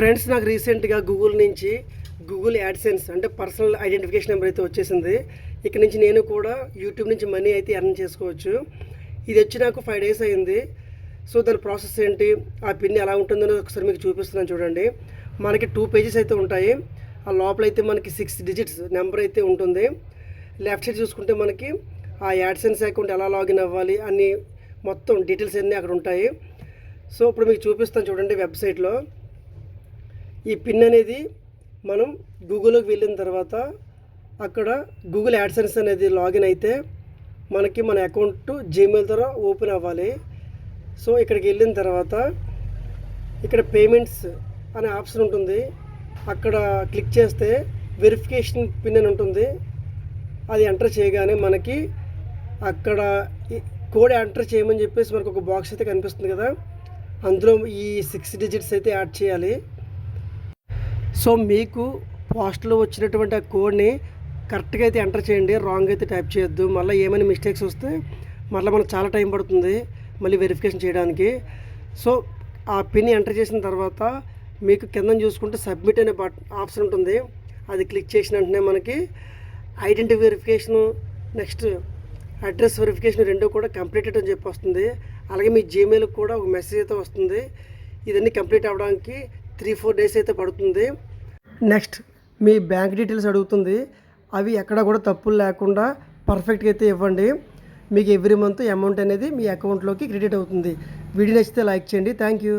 Friends నాకు రీసెంట్గా Google నుంచి గూగుల్ యాడ్సెన్స్ అంటే పర్సనల్ ఐడెంటిఫికేషన్ నెంబర్ అయితే వచ్చేసింది. ఇక్కడ నుంచి నేను కూడా యూట్యూబ్ నుంచి మనీ అయితే ఎర్న్ చేసుకోవచ్చు. ఇది వచ్చి నాకు ఫైవ్ డేస్ అయింది. సో దాని ప్రాసెస్ ఏంటి? ఆ పిన్ ఎలా ఉంటుందో ఒకసారి మీకు చూపిస్తున్నాను చూడండి. మనకి టూ పేజెస్ అయితే ఉంటాయి. ఆ లోపల అయితే మనకి సిక్స్ డిజిట్స్ నెంబర్ అయితే ఉంటుంది. లెఫ్ట్ సైడ్ చూసుకుంటే మనకి ఆ యాడ్సెన్స్ అకౌంట్ ఎలా లాగిన్ అవ్వాలి అన్ని మొత్తం డీటెయిల్స్ అన్నీ అక్కడ ఉంటాయి. సో ఇప్పుడు మీకు చూపిస్తాను చూడండి వెబ్సైట్లో. ఈ పిన్ అనేది మనం గూగుల్కి వెళ్ళిన తర్వాత అక్కడ గూగుల్ యాడ్సెన్స్ అనేది లాగిన్ అయితే మనకి మన అకౌంట్ జీమెయిల్ ద్వారా ఓపెన్ అవ్వాలి. సో ఇక్కడికి వెళ్ళిన తర్వాత ఇక్కడ పేమెంట్స్ అనే ఆప్షన్ ఉంటుంది. అక్కడ క్లిక్ చేస్తే వెరిఫికేషన్ పిన్ అని ఉంటుంది. అది ఎంటర్ చేయగానే మనకి అక్కడ కోడ్ ఎంటర్ చేయమని చెప్పేసి మనకు ఒక బాక్స్ అయితే కనిపిస్తుంది కదా. అందులో ఈ సిక్స్ డిజిట్స్ అయితే యాడ్ చేయాలి. సో మీకు పోస్ట్లో వచ్చినటువంటి ఆ కోడ్ని కరెక్ట్గా అయితే ఎంటర్ చేయండి రాంగ్ అయితే టైప్ చేయొద్దు. మళ్ళీ ఏమైనా మిస్టేక్స్ వస్తే మళ్ళీ మనకు చాలా టైం పడుతుంది మళ్ళీ వెరిఫికేషన్ చేయడానికి. సో ఆ పిన్ ఎంటర్ చేసిన తర్వాత మీకు కింద చూసుకుంటే సబ్మిట్ అనే బట్ ఆప్షన్ ఉంటుంది. అది క్లిక్ చేసిన వెంటనే మనకి identity verification next address verification రెండు కూడా కంప్లీటెడ్ అని చెప్పి వస్తుంది. అలాగే మీ జీమెయిల్కి కూడా ఒక మెసేజ్ అయితే వస్తుంది. ఇదన్నీ కంప్లీట్ అవ్వడానికి త్రీ ఫోర్ డేస్ అయితే పడుతుంది. నెక్స్ట్ మీ బ్యాంక్ డీటెయిల్స్ అడుగుతుంది. అవి ఎక్కడ కూడా తప్పులు లేకుండా పర్ఫెక్ట్గా అయితే ఇవ్వండి. మీకు ఎవ్రీ మంత్ అమౌంట్ అనేది మీ అకౌంట్లోకి క్రెడిట్ అవుతుంది. వీడియో నచ్చితే లైక్ చేయండి. Thank you.